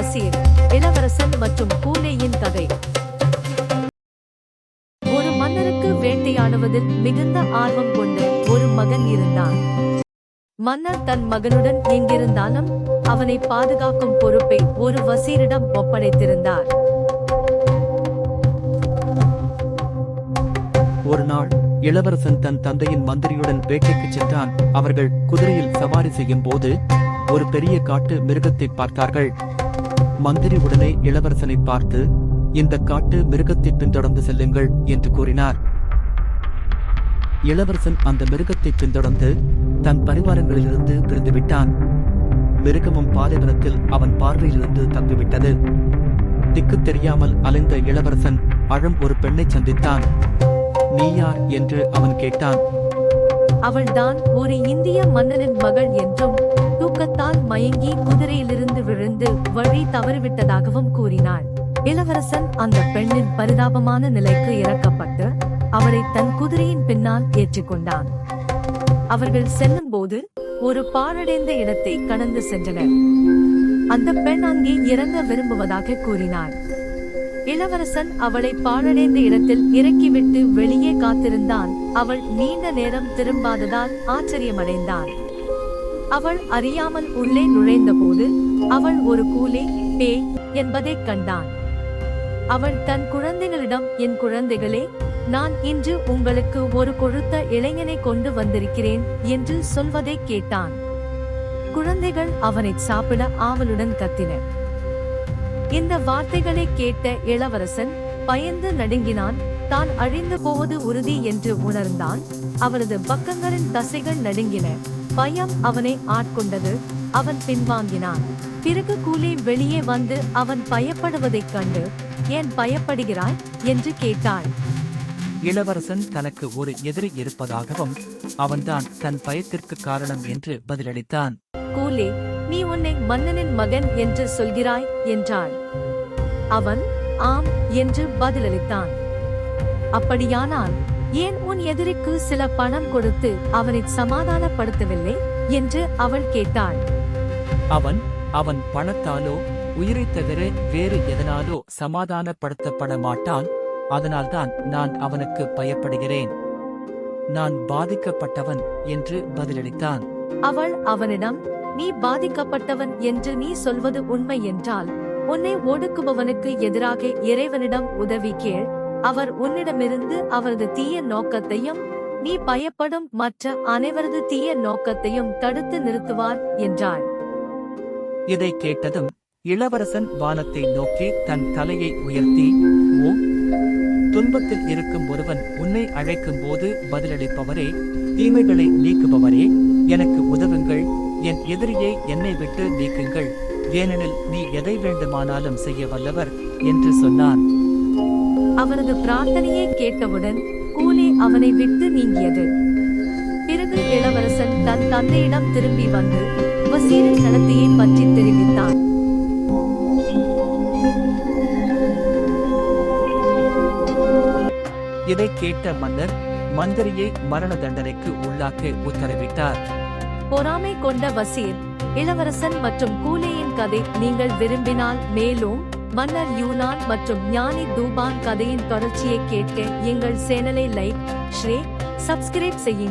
பசீர் இளவரசன் மற்றும் பூனேயின் கதை. ஒரு மன்னருக்கு வேட்டையாடுவதில் மிகுந்த ஆர்வம் கொண்டு ஒரு மகன் இருந்தான். மன்னர் தன் மகனுடன் எங்கிருந்தாலும் அவனை பாதுகாக்கும் பொறுப்பை ஒரு வசீரிடம் ஒப்படைத்திருந்தார். ஒரு நாள் இளவரசன் தன் தந்தையின் மந்திரியுடன் வேட்டைக்கு சென்றான். அவர்கள் குதிரையில் சவாரி செய்யும் போது ஒரு பெரிய காட்டு மிருகத்தை பார்த்தார்கள். மந்திரி உடனே இளவரசனை பார்த்து இந்த காட்டு மிருகத்தை பின்தொடர்ந்து செல்லுங்கள் என்று கூறினார். இளவரசன் அந்த மிருகத்தை பின்தொடர்ந்து தன் பரிவாரங்களிலிருந்து பிரிந்துவிட்டான். மிருகமும் பாலைவனத்தில் அவன் பார்வையிலிருந்து தப்பிவிட்டது. திக்கு தெரியாமல் அலைந்த இளவரசன் அழம் ஒரு பெண்ணை சந்தித்தான். நீ யார்? என்று அவன் கேட்டான். அவள்தான் ஒரு இந்திய மன்னனின் மகள் என்றும் தூக்கத்தால் மயங்கி குதிரையிலிருந்து விழுந்து வழி தவறிவிட்டதாகவும் கூறினாள். இளவரசன் அந்த பெண்ணின் பரிதாபமான நிலைக்கு இறக்கப்பட்டு அவரை தன் குதிரையின் பின்னால் ஏற்றிக்கொண்டான். அவர்கள் செல்லும் போது ஒரு பாழடைந்த இடத்தை கடந்து சென்றனர். அந்த பெண் அங்கே இறங்க விரும்புவதாக கூறினாள். இளவரசன் அவளை பாழடைந்த இடத்தில் இறக்கிவிட்டு வெளியே காத்திருந்தான். அவள் நீண்ட நேரம் திரும்பாததால் ஆச்சரியமடைந்தான். அவள் அறியாமல் உள்ளே நுழைந்தபோது அவள் ஒரு கூலே பேய் என்பதைக் கண்டான். அவள் தன் குழந்தைகளிடம் என் குழந்தைகளே நான் இன்று உங்களுக்கு ஒரு கொழுத்த இளைஞனை கொண்டு வந்திருக்கிறேன் என்று சொல்வதை கேட்டான். குழந்தைகள் அவனை சாப்பிட ஆவலுடன் கத்தின இந்த வார்த்தைகளை கேட்ட இளவரசன் பயந்து நடுங்கினான். தான் அழிந்து போவது உறுதி என்று உணர்ந்தான். அவரது பக்கங்களின் தசைகள் நடுங்கின. பயம் அவனை ஆட்கொண்டது. அவன் பின்வாங்கினான். பிறகு கூலி வெளியே வந்து அவன் பயப்படுவதைக் கண்டு ஏன் பயப்படுகிறாய்? என்று கேட்டாள். இளவரசன் தனக்கு ஒரு எதிரி இருப்பதாகவும் அவன்தான் தன் பயத்திற்கு காரணம் என்று பதிலளித்தான். கூலே நீ உன்னை மன்னனின் மகன் என்று சொல்கிறாய்? என்றாள். அவன் ஆம் என்று பதிலளித்தான். அப்படியானால் ஏன் உன் எதிரிக்கு சில பணம் கொடுத்து அவனை சமாதானப்படுத்தவில்லை? என்று அவள் கேட்டாள். அவன் அவன் பணத்தாலோ உயிரைத் தவிர வேறு எதனாலோ சமாதானப்படுத்தப்பட மாட்டான் அதனால்தான் நான் அவனுக்கு பயப்படுகிறேன். நான் பாதிக்கப்பட்டவன் என்று பதிலளித்தான். அவள் அவனிடம் நீ பாதிக்கப்பட்டவன் என்று நீ சொல்வது உண்மை என்றால் உன்னை ஒடுக்குபவனுக்கு எதிராக இறைவனிடம் உதவி கேள். அவர் உன்னிடமிருந்து அவரது தீய நோக்கத்தையும் நீ பயப்படும் மற்ற அனைவரது தீய நோக்கத்தையும் தடுத்து நிறுத்துவார் என்றாள். இதை கேட்டதும் இளவரசன் வானத்தை நோக்கி தன் தலையை உயர்த்தி ஓ துன்பத்தில் இருக்கும் ஒருவன் உன்னை அழைக்கும் போது பதிலளிப்பவரே தீமைகளை நீக்குபவரே எனக்கு உதவுங்கள் என் எதிரியை என்னை விட்டு நீக்குங்கள் ஏனெனில் நீ எதை வேண்டுமானாலும் செய்ய வல்லவர் என்று சொன்னான். அவரது பிரார்த்தனையை கேட்டவுடன் கூலி அவனை விட்டு நீங்கியது. பிறகு இளவரசன் தன் தந்தையிடம் திரும்பி வந்து வசீரின் நடத்தையை பற்றி தெரிவித்தான். இதை கேட்ட மன்னர் மந்திரியை மரண தண்டனைக்கு உள்ளாக்க உத்தரவிட்டார். பொறாமை கொண்ட வசீர் இளவரசன் மற்றும் கூலியின் கதை நீங்கள் விரும்பினால் மேலும் மன்னர் யூனான் மற்றும் ஞானி தூபான் கதையின் தொடர்ச்சியை கேட்க எங்கள் சேனலை லைக் ஷேர் சப்ஸ்கிரைப் செய்யுங்கள்.